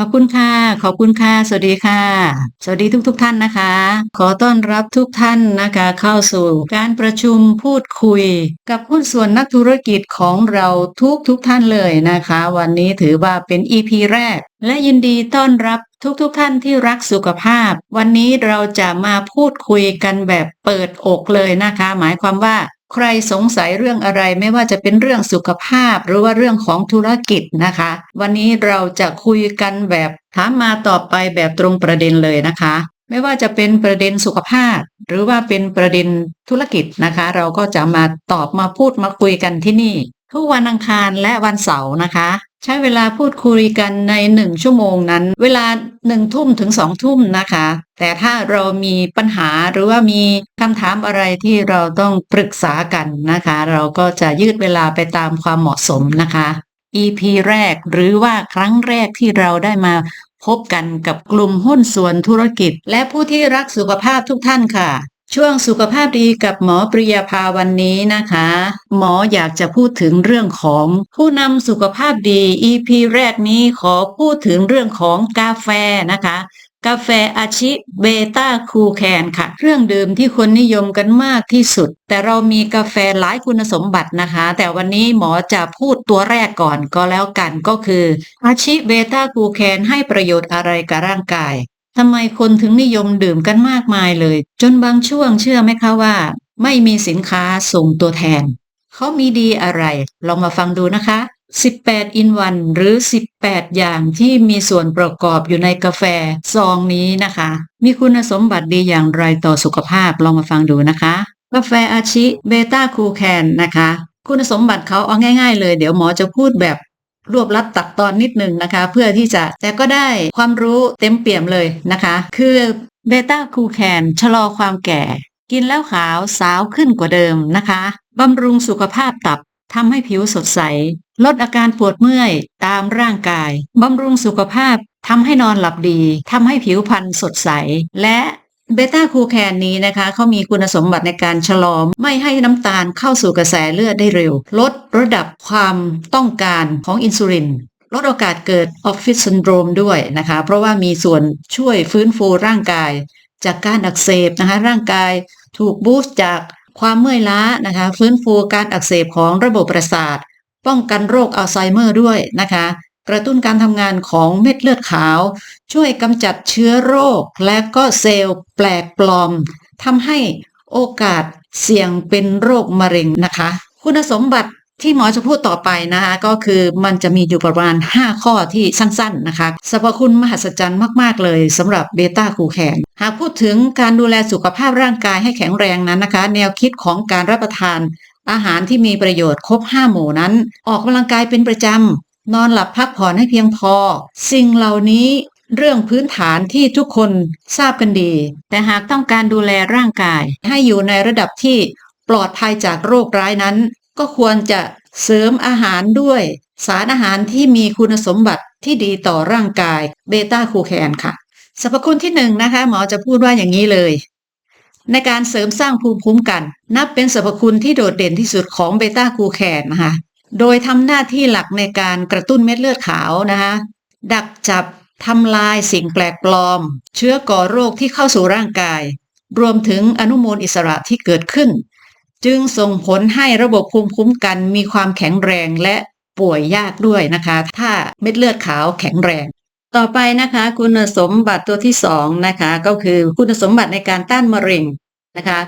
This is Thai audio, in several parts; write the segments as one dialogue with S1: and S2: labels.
S1: ขอบคุณค่ะ ขอบคุณค่ะ สวัสดีค่ะ สวัสดีทุกๆทท่านนะคะ ขอต้อนรับทุกท่านนะคะ เข้าสู่การประชุมพูดคุย กับหุ้นส่วนนักธุรกิจของเราทุกทุกท่านเลยนะคะ วันนี้ถือว่าเป็น EP แรก และยินดีต้อนรับทุกๆทท่านที่รักสุขภาพ วันนี้เราจะมาพูดคุยกันแบบเปิดอกเลยนะคะ หมายความว่า ใครสงสัยเรื่องอะไรไม่ว่าจะเป็นเรื่องสุขภาพ หรือว่าเรื่องของธุรกิจนะคะ วันนี้เราจะคุยกันแบบถามมาตอบไปแบบตรงประเด็นเลยนะคะ ไม่ว่าจะเป็นประเด็นสุขภาพ หรือว่าเป็นประเด็นธุรกิจนะคะ เราก็จะมาตอบมาพูดมาคุยกันที่นี่ ทุกวันอังคารและวันเสาร์นะคะ ใช้เวลาพูดคุยกันในหนึ่งชั่วโมงนั้น เวลาหนึ่งทุ่มถึงสองทุ่มนะคะ แต่ถ้าเรามีปัญหาหรือว่ามีคำถามอะไรที่เราต้องปรึกษากันนะคะ เราก็จะยืดเวลาไปตามความเหมาะสมนะคะ EP แรกหรือว่าครั้งแรกที่เราได้มาพบกันกับกลุ่มหุ้นส่วนธุรกิจ และผู้ที่รักสุขภาพทุกท่านค่ะ ช่วงสุขภาพดีกับหมอปริยาภาวันนี้นะคะ หมออยากจะพูดถึงเรื่องของผู้นำสุขภาพดี EP แรกนี้ขอพูดถึงเรื่องของกาแฟนะคะ กาแฟอาชิเบต้าคูแคนค่ะ เครื่องดื่มที่คนนิยมกันมากที่สุด แต่เรามีกาแฟหลายคุณสมบัตินะคะ แต่วันนี้หมอจะพูดตัวแรกก่อนก็แล้วกันก็คืออาชิเบต้าคูแคนให้ประโยชน์อะไรกับร่างกาย ทำไมคนถึงนิยมดื่มกันมากมายเลย จนบางช่วงเชื่อไหมคะว่า ไม่มีสินค้าส่งตัวแทน เขามีดีอะไร ลองมาฟังดูนะคะ 18อินวันหรือ 18 อย่างที่มีส่วนประกอบอยู่ในกาแฟซองนี้นะคะ มีคุณสมบัติดีอย่างไรต่อสุขภาพ ลองมาฟังดูนะคะ กาแฟอาชิเบต้าคูแคนนะคะ คุณสมบัติเขาเอาง่าย ๆ เลย เดี๋ยวหมอจะพูดแบบ รวบลัดตัดตอนนิดหนึ่งนะคะ เพื่อที่จะแต่ก็ได้ความรู้เต็มเปี่ยมเลยนะคะ คือเบต้าคูแคนชะลอความแก่ กินแล้วขาวสาวขึ้นกว่าเดิมนะคะบำรุงสุขภาพตับทำให้ผิวสดใส ลดอาการปวดเมื่อยตามร่างกายบำรุงสุขภาพทำให้นอนหลับดีทำให้ผิวพรรณสดใส และ เบต้าคูแคนนี้นะคะเขามีคุณสมบัติในการชะลอไม่ให้น้ำตาลเข้าสู่กระแสเลือดได้เร็ว ลดระดับความต้องการของอินซูลิน ลดโอกาสเกิดออฟฟิศซินโดรมด้วยนะคะ เพราะว่ามีส่วนช่วยฟื้นฟูร่างกาย จากการอักเสบนะคะร่างกายถูกบูสต์จากความเมื่อยล้านะคะฟื้นฟูการอักเสบของระบบประสาท ป้องกันโรคอัลไซเมอร์ด้วยนะคะ กระตุ้นการทำงานของเม็ดเลือดขาว ช่วยกำจัดเชื้อโรค และก็เซลล์แปลกปลอมทำให้โอกาสเสี่ยงเป็นโรคมะเร็งนะคะ คุณสมบัติที่หมอจะพูดต่อไปนะคะก็คือมันจะมีอยู่ประมาณ 5 ข้อที่สั้นๆนะคะสรรพคุณมหัศจรรย์มากๆเลยสำหรับเบต้าคูแคนหากพูดถึงการดูแลสุขภาพร่างกายให้แข็งแรงนั้นนะคะ แนวคิดของการรับประทาน อาหารที่มีประโยชน์ครบ 5 หมู่นั้น ออกกำลังกายเป็นประจำ นอนหลับพักผ่อนให้เพียงพอ สิ่งเหล่านี้เรื่องพื้นฐานที่ทุกคนทราบกันดี แต่หากต้องการดูแลร่างกาย ให้อยู่ในระดับที่ปลอดภัยจากโรคร้ายนั้น ก็ควรจะเสริมอาหารด้วย สารอาหารที่มีคุณสมบัติที่ดีต่อร่างกายเบต้าคูแคนค่ะสรรพคุณที่หนึ่งนะคะ หมอจะพูดว่าอย่างนี้เลย ในการเสริมสร้างภูมิคุ้มกัน นับเป็นสรรพคุณที่โดดเด่นที่สุดของเบต้าคูแคนนะคะ โดยทำหน้าที่หลักในการกระตุ้นเม็ดเลือดขาวนะคะดักจับทำลายสิ่งแปลกปลอม เชื้อก่อโรคที่เข้าสู่ร่างกาย รวมถึงอนุมูลอิสระที่เกิดขึ้น จึงส่งผลให้ระบบภูมิคุ้มกันมีความแข็งแรงและป่วยยากด้วยนะคะ ถ้าเม็ดเลือดขาวแข็งแรง ต่อไปนะคะ คุณสมบัติตัวที่สองนะคะก็คือคุณสมบัติในการต้านมะเร็งนะคะ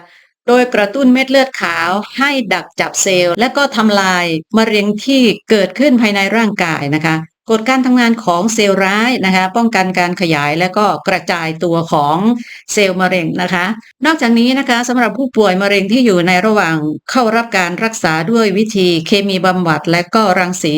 S1: โดยกระตุ้นเม็ดเลือดขาวให้ดักจับเซลล์และก็ทำลายมะเร็งที่เกิดขึ้นภายในร่างกายนะคะกฎการทำงานของเซลล์ร้ายนะคะ ป้องกันการขยายและก็กระจายตัวของเซลล์มะเร็งนะคะ นอกจากนี้นะคะสำหรับผู้ป่วยมะเร็งที่อยู่ในระหว่างเข้ารับการรักษาด้วยวิธีเคมีบำบัดและก็รังสี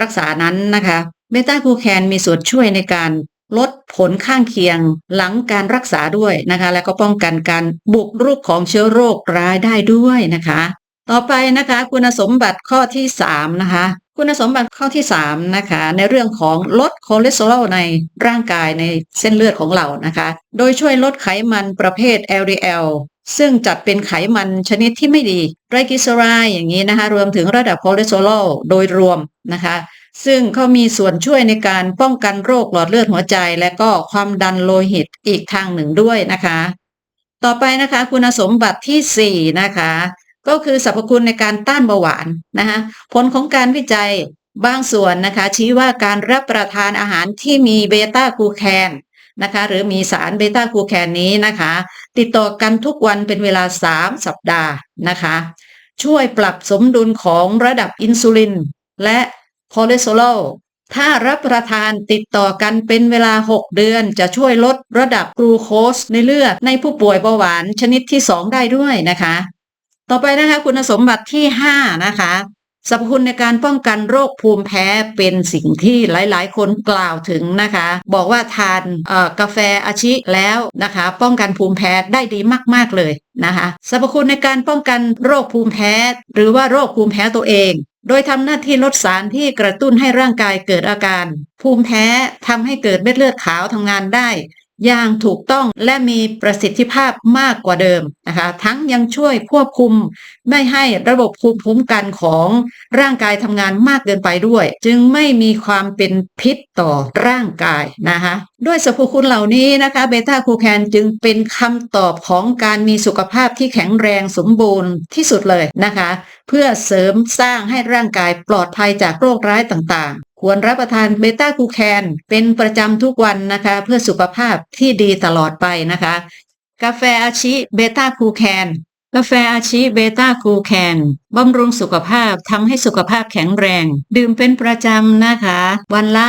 S1: รักษานั้นนะคะเบต้าคูแคนมีส่วนช่วยในการ ลดผลข้างเคียงหลังการรักษาด้วยนะคะ และก็ป้องกันการบุกรุกของเชื้อโรคร้ายได้ด้วยนะคะ ต่อไปนะคะ คุณสมบัติข้อที่3นะคะคุณสมบัติข้อที่3นะคะในเรื่องของลดคอเลสเตอรอลในร่างกายในเส้นเลือดของเรานะคะ โดยช่วยลดไขมันประเภท LDL ซึ่งจัดเป็นไขมันชนิดที่ไม่ดีไรกิเซอไรด์อย่างนี้นะคะ รวมถึงระดับคอเลสเตอรอลโดยรวมนะคะ ซึ่งเขามีส่วนช่วยในการป้องกันโรคหลอดเลือดหัวใจ และก็ความดันโลหิตอีกทางหนึ่งด้วยนะคะ ต่อไปนะคะ คุณสมบัติที่ 4 นะคะ ก็คือสรรพคุณในการต้านเบาหวานนะคะผลของการวิจัยบางส่วนนะคะ ชี้ว่าการรับประทานอาหารที่มีเบต้ากูแคนนะคะ หรือมีสารเบต้ากูแคนนี้นะคะ ติดต่อกันทุกวันเป็นเวลา 3 สัปดาห์นะคะ ช่วยปรับสมดุลของระดับอินซูลิน และ คอเลสเตอรอลถ้ารับประทานติดต่อกันเป็นเวลา 6 เดือนจะช่วยลดระดับกลูโคสในเลือดในผู้ป่วยเบาหวานชนิดที่ 2 ได้ด้วยนะคะ ต่อไปนะคะคุณสมบัติที่ 5 นะคะสรรพคุณในการป้องกันโรคภูมิแพ้เป็นสิ่งที่หลายๆ คนกล่าวถึงนะคะ บอกว่าทานกาแฟอาชิแล้วนะคะ ป้องกันภูมิแพ้ได้ดีมากๆเลยนะคะสรรพคุณในการป้องกันโรคภูมิแพ้ หรือว่าโรคภูมิแพ้ตัวเอง โดยทำหน้าที่ลดสารที่กระตุ้นให้ร่างกายเกิดอาการ ภูมิแพ้ทำให้เกิดเม็ดเลือดขาวทำงานได้ อย่างถูกต้องและมีประสิทธิภาพมากกว่าเดิมนะคะทั้งยังช่วยควบคุม ไม่ให้ระบบภูมิคุ้มกันของร่างกายทำงานมากเกินไปด้วย จึงไม่มีความเป็นพิษต่อร่างกายนะคะด้วยสรรพคุณเหล่านี้นะคะเบต้าคูแคนจึงเป็นคำตอบของการมีสุขภาพที่แข็งแรงสมบูรณ์ที่สุดเลยนะคะ เพื่อเสริมสร้างให้ร่างกายปลอดภัยจากโรคร้ายต่างๆ ควรรับประทานเบต้าคูแคนเป็นประจำทุกวันนะคะ เพื่อสุขภาพที่ดีตลอดไปนะคะ กาแฟอาชิเบต้าคูแคน กาแฟอาชิเบต้าคูแคนบำรุงสุขภาพทำให้สุขภาพแข็งแรง ดื่มเป็นประจำนะคะ วันละ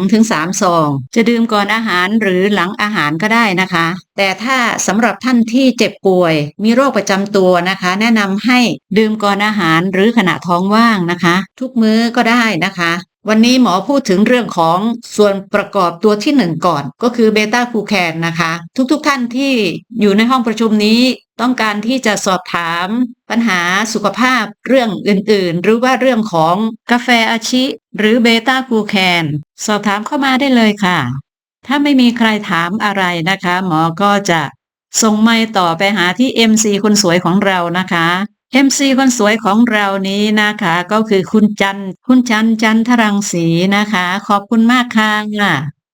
S1: 2-3 ซอง จะดื่มก่อนอาหารหรือหลังอาหารก็ได้นะคะ แต่ถ้าสำหรับท่านที่เจ็บป่วย มีโรคประจำตัวนะคะ แนะนำให้ดื่มก่อนอาหารหรือขณะท้องว่างนะคะ ทุกมื้อก็ได้นะคะ วันนี้หมอพูดถึงเรื่องของส่วนประกอบตัวที่หนึ่งก่อน ก็คือเบต้าคูแคนนะคะ ทุกๆทท่านที่อยู่ในห้องประชุมนี้ ต้องการที่จะสอบถามปัญหาสุขภาพเรื่องอื่นๆ หรือว่าเรื่องของกาแฟอาชิ หรือเบต้ากูแคนสอบถามเข้ามาได้เลยค่ะ ถ้าไม่มีใครถามอะไรนะคะ หมอก็จะส่งไม้ต่อไปหาที่ MC คนสวยของเรานะคะ เอ็มซีคนสวยของเรานี้นะคะ ก็คือคุณจัน คุณจันจันทรังสีนะคะ ขอบคุณมากค่ะ